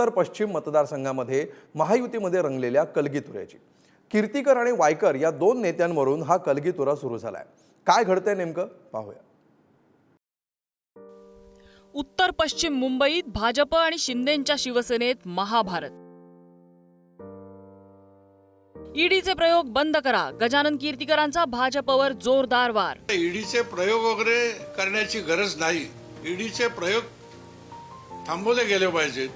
उत्तर पश्चिम मतदारसंघामध्ये महायुतीमध्ये रंगलेल्या कलगीतुऱ्याची. कीर्तीकर आणि वायकर या दोन नेत्यांवरून हा कलगीतुरा सुरू झालाय. काय घडतंय नेमकं? पाहूया. उत्तर पश्चिम मुंबईत भाजप आणि शिंदेच्या शिवसेनेत महाभारत. ईडीचे प्रयोग बंद करा. गजानन कीर्तीकरांचा भाजपवर जोरदार वार. ईडीचे प्रयोग वगैरे करण्याची गरज नाही. ईडीचे प्रयोग थांबवले गेले पाहिजेत.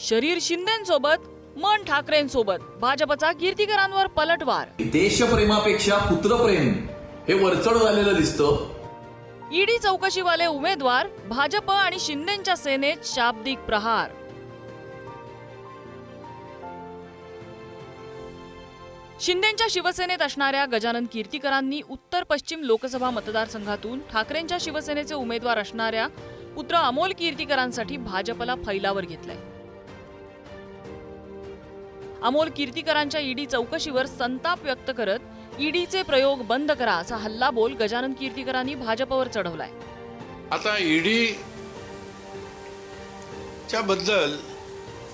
शरीर शिंदेसोबत मन ठाकरेंसोबत. भाजपचा कीर्तीकरांवर पलटवार. देशप्रेमापेक्षा पुत्रप्रेम हे वरचढ झालेलं दिसतं. ईडी चौकशीवाले उमेदवार भाजप आणि शिंदेच्या सेनेत शाब्दिक प्रहार. शिंदेच्या शिवसेनेत असणाऱ्या गजानन कीर्तीकरांनी उत्तर पश्चिम लोकसभा मतदारसंघातून ठाकरेंच्या शिवसेनेचे उमेदवार असणाऱ्या पुत्र अमोल कीर्तीकरांसाठी भाजपला फैलावर घेतलंय. अमोल कीर्तीकरांच्या ईडी चौकशीवर संताप व्यक्त करत ईडीचे प्रयोग बंद करा असा हल्लाबोल गजानन कीर्तीकरांनी भाजपवर चढवलाय. आता ईडी च्या बद्दल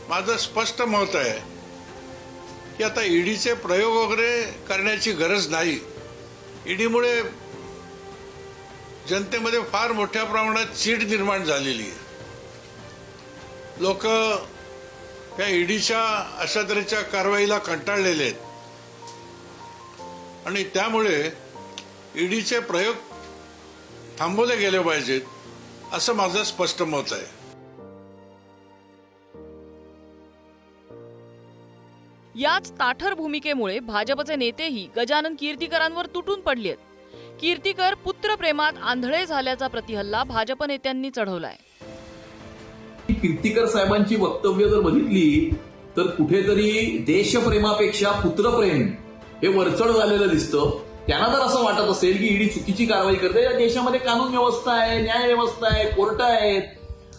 माझं स्पष्ट मत आहे की आता ईडीचे प्रयोग वगैरे करण्याची गरज नाही. ईडीमुळे जनतेमध्ये फार मोठ्या प्रमाणात चीड निर्माण झालेली आहे. लोक त्या ईडीच्या अशा तऱ्हेच्या कारवाईला कंटाळलेले आहेत. आणि त्यामुळे ईडीचे प्रयोग थांबवले गेले पाहिजेत असं माझं स्पष्ट मत आहे. याच ताठर भूमिकेमुळे भाजपचे नेतेही गजानन कीर्तीकरांवर तुटून पडले कीर्तीकर पुत्रप्रेमात आंधळे झाल्याचा प्रतिहल्ला भाजप नेत्यांनी चढवलाय. कीर्तिकर साहेबांची वक्तव्य जर बघितली तर कुठेतरी देशप्रेमापेक्षा पुत्रप्रेम हे वरचढ झालेलं दिसतं. त्यांना जर असं वाटत असेल की ईडी चुकीची कारवाई करते. या देशामध्ये कानून व्यवस्था आहे न्याय व्यवस्था आहे कोर्ट आहेत.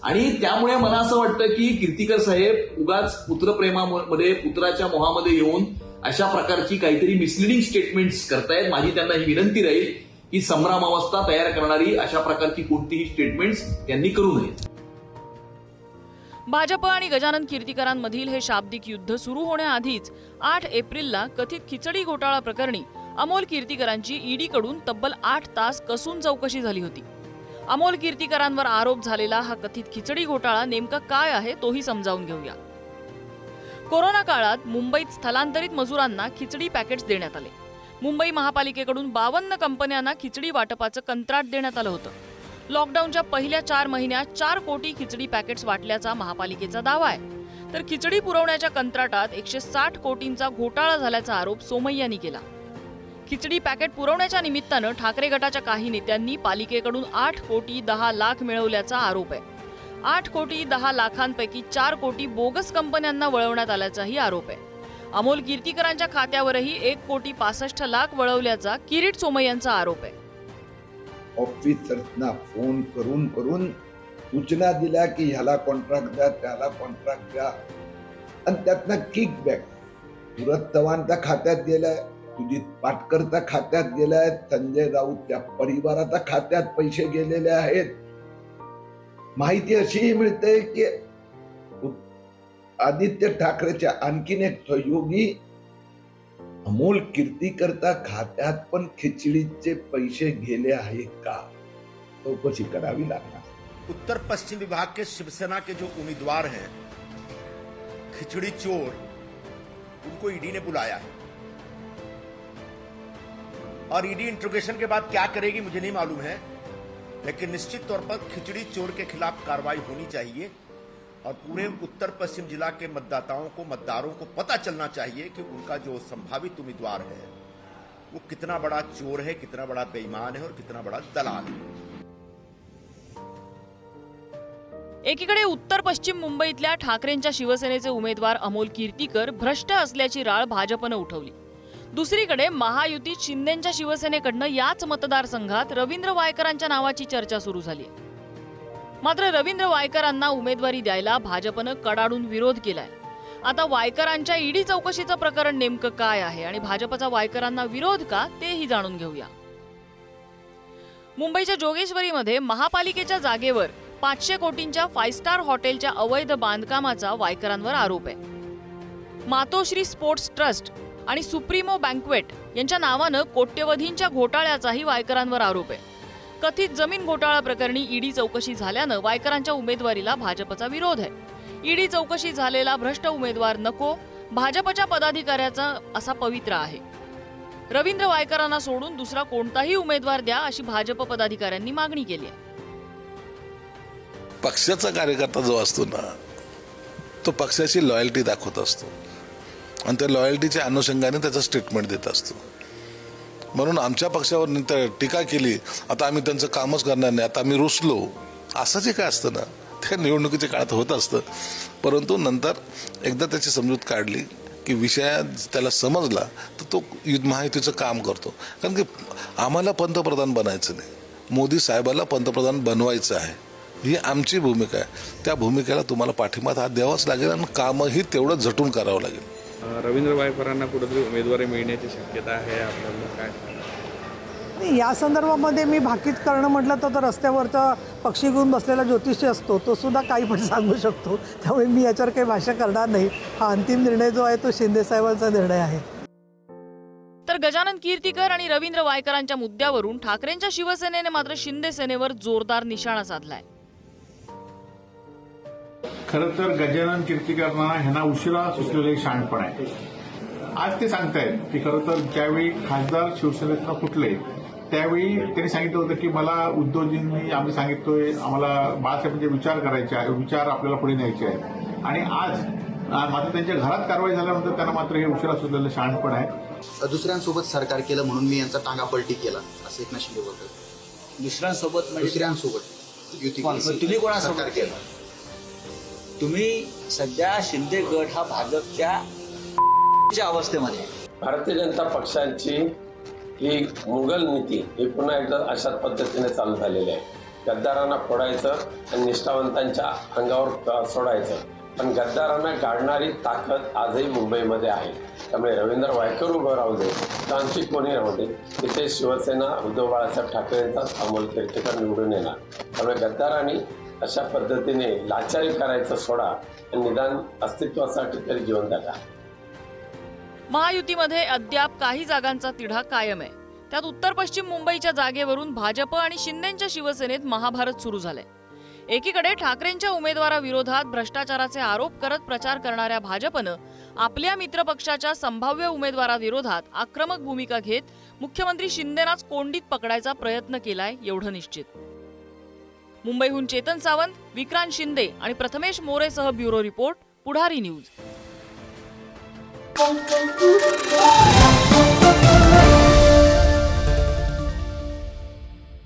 आणि त्यामुळे मला असं वाटतं की कीर्तिकर साहेब उगाच पुत्रप्रेमामध्ये पुत्राच्या मोहामध्ये येऊन अशा प्रकारची काहीतरी मिसलिडिंग स्टेटमेंट्स करतायत. माझी त्यांना ही विनंती राहील की संभ्रमावस्था तयार करणारी अशा प्रकारची कोणतीही स्टेटमेंट्स त्यांनी करू नयेत. भाजप आणि गजानन कीर्तीकरांमधील हे शाब्दिक युद्ध सुरू होण्याआधीच आठ एप्रिलला कथित खिचडी घोटाळा प्रकरणी अमोल कीर्तीकरांची ईडीकडून तब्बल आठ तास कसून चौकशी झाली होती. अमोल कीर्तीकरांवर आरोप झालेला हा कथित खिचडी घोटाळा नेमका काय आहे तोही समजावून घेऊया. कोरोना काळात मुंबईत स्थलांतरित मजुरांना खिचडी पॅकेट्स देण्यात आले. मुंबई महापालिकेकडून बावन्न कंपन्यांना खिचडी वाटपाचं कंत्राट देण्यात आलं होतं. लॉकडाऊनच्या पहिल्या चार महिन्यात चार कोटी खिचडी पॅकेट्स वाटल्याचा महापालिकेचा दावा आहे. तर खिचडी पुरवण्याच्या कंत्राटात एकशे साठ कोटींचा घोटाळा झाल्याचा आरोप सोमय्यांनी केला. खिचडी पॅकेट पुरवण्याच्या निमित्तानं ठाकरे गटाच्या काही नेत्यांनी पालिकेकडून आठ कोटी दहा लाख मिळवल्याचा आरोप आहे. आठ कोटी दहा लाखांपैकी चार कोटी बोगस कंपन्यांना वळवण्यात आल्याचाही आरोप आहे. अमोल कीर्तीकरांच्या खात्यावरही एक कोटी पासष्ट लाख वळवल्याचा किरीट सोमय्यांचा आरोप आहे. ऑफिसर्सना फोन करून करून सूचना दिल्या की ह्याला कॉन्ट्रॅक्ट द्या त्याला कॉन्ट्रॅक्ट द्या. आणि त्यातनं किक बॅक सुरत चव्हाणच्या खात्यात गेलाय सुजित पाटकरच्या खात्यात गेलाय संजय राऊतच्या परिवाराच्या खात्यात पैसे गेलेले आहेत. माहिती अशीही मिळते की आदित्य ठाकरेच्या आणखीन एक सहयोगी अमोल कीर्तीकरता खात्यात पण खिचडीचे पैसे गेले आहे का? चौकशी करावी लागणार. उत्तर पश्चिम विभाग के शिवसेना के जो उम्मीदवार हैं, खिचड़ी चोर, उनको ईडी ने बुलाया है। और ईडी इंट्रोगेशन के बाद क्या करेगी मुझे नहीं मालूम है, लेकिन निश्चित तौर पर खिचड़ी चोर के खिलाफ कार्रवाई होनी चाहिए। और पूरे उत्तर पश्चिम जिला के मतदाताओं को मतदारों को पता चलना चाहिए कि उनका जो संभावित उम्मीदवार है वो कितना बड़ा चोर है कितना बड़ा बेईमान है और कितना बड़ा दलाल है। एकीकडे उत्तर पश्चिम मुंबईतल्या ठाकरेंच्या शिवसेनेचे उमेदवार अमोल कीर्तीकर भ्रष्ट असल्याची राळ भाजपनं उठवली. दुसरीकडे महायुतीत शिंदेच्या शिवसेनेकडनं याच मतदारसंघात रवींद्र वायकरांच्या नावाची चर्चा सुरू झाली मात्र रवींद्र वायकरांना उमेदवारी द्यायला भाजपनं कडाडून विरोध केलाय. आता वायकरांच्या ईडी चौकशीचं प्रकरण नेमकं काय आहे आणि भाजपचा वायकरांना विरोध का तेही जाणून घेऊया. मुंबईच्या जोगेश्वरीमध्ये महापालिकेच्या जागेवर पाचशे कोटींच्या फाय स्टार हॉटेलच्या अवैध बांधकामाचा वायकरांवर आरोप आहे. मातोश्री स्पोर्ट्स ट्रस्ट आणि सुप्रीमो बँकवेट यांच्या नावानं कोट्यवधींच्या घोटाळ्याचाही वायकरांवर आरोप आहे. कथित जमीन घोटाळा प्रकरणी ईडी चौकशी झाल्यानं वायकरांच्या उमेदवारीला भाजपचा विरोध आहे. ईडी चौकशी झालेला भ्रष्ट उमेदवार नको भाजपच्या पदाधिकाऱ्याचा असा पवित्रा आहे. रवींद्र वायकरांना सोडून दुसरा कोणताही उमेदवार द्या अशी भाजप पदाधिकाऱ्यांनी मागणी केली आहे. पक्षाचा कार्यकर्ता जो असतो ना तो पक्षाची लॉयल्टी दाखवत असतो. आणि त्या लॉयल्टीच्या अनुषंगाने त्याचं स्टेटमेंट देत असतो. म्हणून आमच्या पक्षावर नंतर टीका केली आता आम्ही त्यांचं कामच करणार नाही आता आम्ही रुसलो. असं जे काय असतं ना? त्या निवडणुकीच्या काळात होत असतं. परंतु नंतर एकदा त्याची समजूत काढली की विषय त्याला समजला तर तो युद्ध महायुतीचं काम करतो. कारण की आम्हाला पंतप्रधान बनायचं नाही. मोदी साहेबाला पंतप्रधान बनवायचं आहे. ही आमची भूमिका आहे. त्या भूमिकेला तुम्हाला पाठिंबा हा द्यावाच लागेल आणि कामही तेवढं झटून करावं लागेल. रवींद्र वायकरांना कुठेतरी उमेदवारी मिळण्याची शक्यता आहे आपल्याला काय? या संदर्भामध्ये मी भाकीत करणं म्हटलं तर तो रस्त्यावरचा पक्षी घेऊन बसलेला ज्योतिषी असतो तो सुद्धा काही पण सांगू शकतो. त्यामुळे मी याच्यावर काही भाष्य करणार नाही. हा अंतिम निर्णय जो आहे तो शिंदे साहेबांचा निर्णय आहे. तर गजानन कीर्तीकर आणि रवींद्र वायकरांच्या मुद्द्यावरून ठाकरेंच्या शिवसेनेने मात्र शिंदे सेनेवर जोरदार निशाणा साधलाय. खरं तर गजानन कीर्तिकरांना ह्यांना उशिरा सुचलेलं एक शहाणपण आहे. आज ते सांगतायत की खरं तर ज्यावेळी खासदार शिवसेनेतनं फुटले त्यावेळी त्यांनी सांगितलं होतं की मला उद्योजींनी आम्ही सांगितलोय आम्हाला बाळासाहेबांचे विचार करायचे आहे विचार आपल्याला पुढे न्यायचे आहेत. आणि आज मात्र त्यांच्या घरात कारवाई झाल्यानंतर त्यांना मात्र हे उशिरा सुचलेलं शहाणपण आहे. दुसऱ्यांसोबत सरकार केलं म्हणून मी यांचा टांगा पलटी केला असं एकनाथ शिंदे बोलतात. दुसऱ्यांसोबत म्हणजे दुसऱ्यांसोबत युती कोणासोबत सरकार केलं. तुम्ही सध्या शिंदे गट हा भाजपच्या अवस्थेमध्ये भारतीय जनता पक्षाची ही मुघल नीती ही पुन्हा एकदा अशाच पद्धतीने चालू झालेली आहे. गद्दारांना फोडायचं आणि निष्ठावंतांच्या अंगावर सोडायचं. पण गद्दारांना गाडणारी ताकद आजही मुंबईमध्ये आहे. त्यामुळे रवींद्र वायकर उभं राहू दे. तांत्रिक कोणी राहू तिथे शिवसेना उद्धव बाळासाहेब ठाकरेंचाच अमोल कीर्तिकर निवडून येणार. त्यामुळे गद्दारांनी अशा पद्धतीने लाचारी करायचं सोडा आणि निदान अस्तित्वासाठी तरी जीवन जगा महायुतीमध्ये अद्याप काही जागांचा तिढा कायम आहे. त्यात उत्तर पश्चिम मुंबईच्या जागेवरून भाजप आणि शिंदेच्या शिवसेनेत महाभारत सुरू झालंय. एकीकडे ठाकरेंच्या उमेदवाराविरोधात भ्रष्टाचाराचे आरोप करत प्रचार करणाऱ्या भाजपनं आपल्या मित्रपक्षाच्या संभाव्य उमेदवाराविरोधात आक्रमक भूमिका घेत मुख्यमंत्री शिंदेनाच कोंडीत पकडायचा प्रयत्न केलाय एवढं निश्चित. मुंबईहून चेतन सावंत विक्रांत शिंदे आणि प्रथमेश मोरेसह ब्युरो रिपोर्ट पुढारी न्यूज.